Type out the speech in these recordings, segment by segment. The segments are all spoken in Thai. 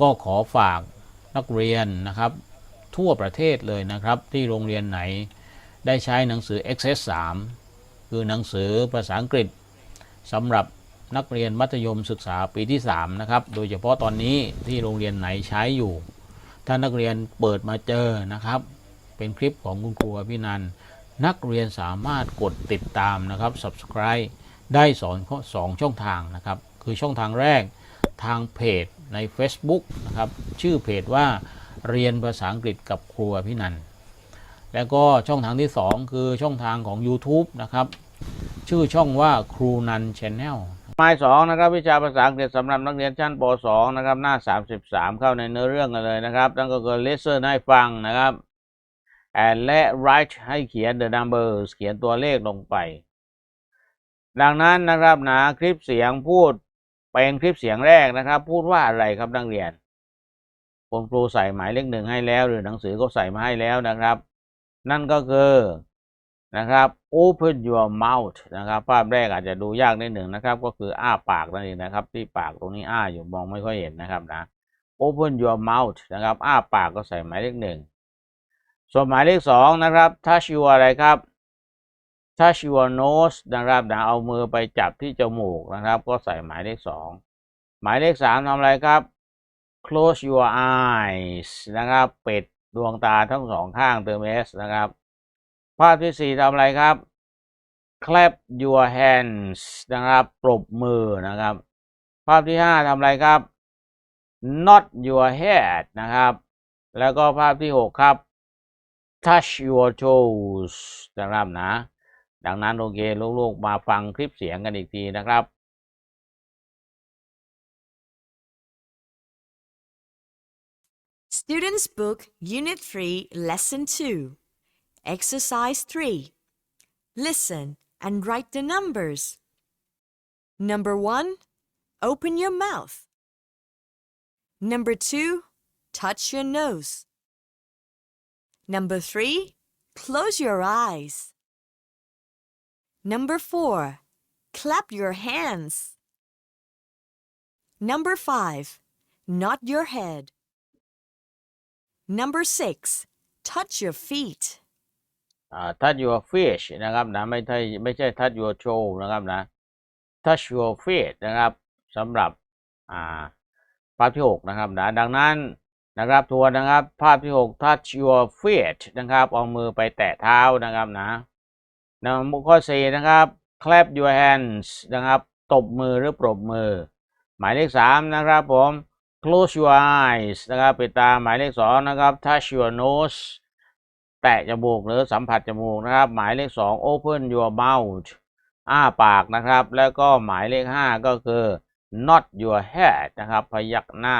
ก็ขอฝากนักเรียนนะครับ ทั่วประเทศเลยนะครับ ที่โรงเรียนไหนได้ใช้หนังสือ Access 3 คือหนังสือภาษาอังกฤษสำหรับนักเรียนมัธยมศึกษาปีที่ 3 นะครับ โดยเฉพาะตอนนี้ที่โรงเรียนไหนใช้อยู่ ถ้านักเรียนเปิดมาเจอนะครับ เป็นคลิปของคุณครูอภินัน นักเรียนสามารถกดติดตามนะครับ subscribe ได้สอนสองช่องทางนะครับ คือช่องทางแรกทางเพจ ใน Facebook นะครับชื่อเพจว่าเรียนภาษาอังกฤษกับครูอภินัน แล้วก็ช่องทางที่ 2 คือช่องทางของ YouTube นะครับ ชื่อช่องว่าครูนันชแนลหมายสองนะครับวิชาภาษาอังกฤษสำหรับนักเรียนชั้นป .2 นะครับหน้า 33 เข้าในเนื้อเรื่องกันเลยนะครับนั่นก็คือ listen ให้ฟังนะครับ and และ write ให้เขียน the numbers เขียนตัวเลขลงไป ดังนั้นนะครับนะคลิปเสียงพูด เป็นคลิปเสียงแรกนะครับ พูดว่าอะไรครับนักเรียนคุณครูใส่หมายเลขหนึ่งให้แล้ว หรือหนังสือก็ใส่มาให้แล้วนะครับ นั่นก็คือนะครับ open your mouth นะครับ ภาพแรกอาจจะดูยากนิดหนึ่งนะครับ ก็คืออ้าปากนั่นเองนะครับ ที่ปากตรงนี้อ้าอยู่มองไม่ค่อยเห็นนะครับนะ open your mouth นะครับ อ้าปากก็ใส่หมายเลขหนึ่งส่วนหมายเลขสองนะครับ touch your อะไรครับ touch your nose นะครับนะเอามือไปจับที่จมูกนะครับ ก็ใส่หมายเลขสองหมายเลขสามทำอะไรครับ close your eyes นะครับปิดดวงตาทั้งสองข้างเติม s นะครับ ภาพที่สี่ทำอะไรครับ clap your hands นะครับปรบมือนะครับ ภาพที่ห้าทำอะไรครับ nod your head นะครับ แล้วก็ภาพที่หกครับ touch your toes นะครับนะ ดังนั้นโอเคลูกๆมาฟังคลิปเสียงกันอีกทีนะครับ Students' Book, Unit 3, Lesson 2. Exercise 3. Listen and write the numbers. Number 1. Open your mouth. Number 2. Touch your nose. Number 3. Close your eyes. Number 4. Clap your hands. Number 5. Nod your head. Number 6. Touch your feet. อ่า touch your fish นะครับนะไม่ใช่ไม่ใช่ touch your toe นะครับนะ touch your feet นะครับสำหรับอ่าภาพที่หกนะครับนะดังนั้นนะครับทัวนนะครับภาพที่หก touch your feet นะครับเอามือไปแตะเท้านะครับนะ นะข้อสี่นะครับ clap your hands นะครับ ตบมือหรือปรบมือ หมายเลขสามนะครับผม close your eyes นะครับปิดตาหมายเลขสองนะครับ touch your nose แตะจมูกหรือสัมผัสจมูกนะครับ หมายเลขสอง open your mouth อ้าปากนะครับ แล้วก็หมายเลขห้าก็คือ nod your head นะครับ พยักหน้า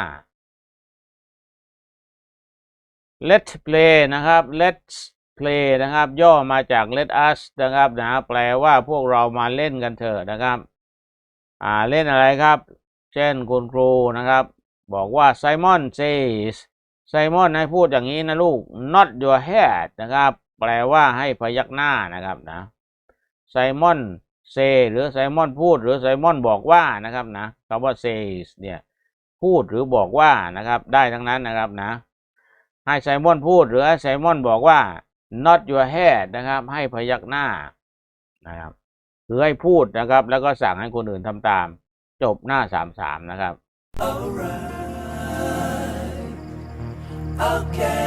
let's play นะครับ let's play นะครับ ย่อมาจาก let us นะครับนะแปลว่าพวกเรามาเล่นกันเถอะนะครับ อ่าเล่นอะไรครับ เช่นคุณครูนะครับ บอกว่า Simon says ไซมอนให้พูดอย่างนี้นะลูก not your head นะครับ แปลว่าให้พยักหน้านะครับนะไซมอน say หรือไซมอนพูดหรือไซมอนบอกว่านะครับนะคำว่า says เนี่ยพูดหรือบอกว่านะครับ ได้ทั้งนั้นนะครับนะให้ไซมอนพูดหรือให้ไซมอนบอกว่า not your head นะครับ ให้พยักหน้านะครับหรือให้พูดนะครับ แล้วก็สั่งให้คนอื่นทำตาม จบหน้าสามสามนะครับ Okay.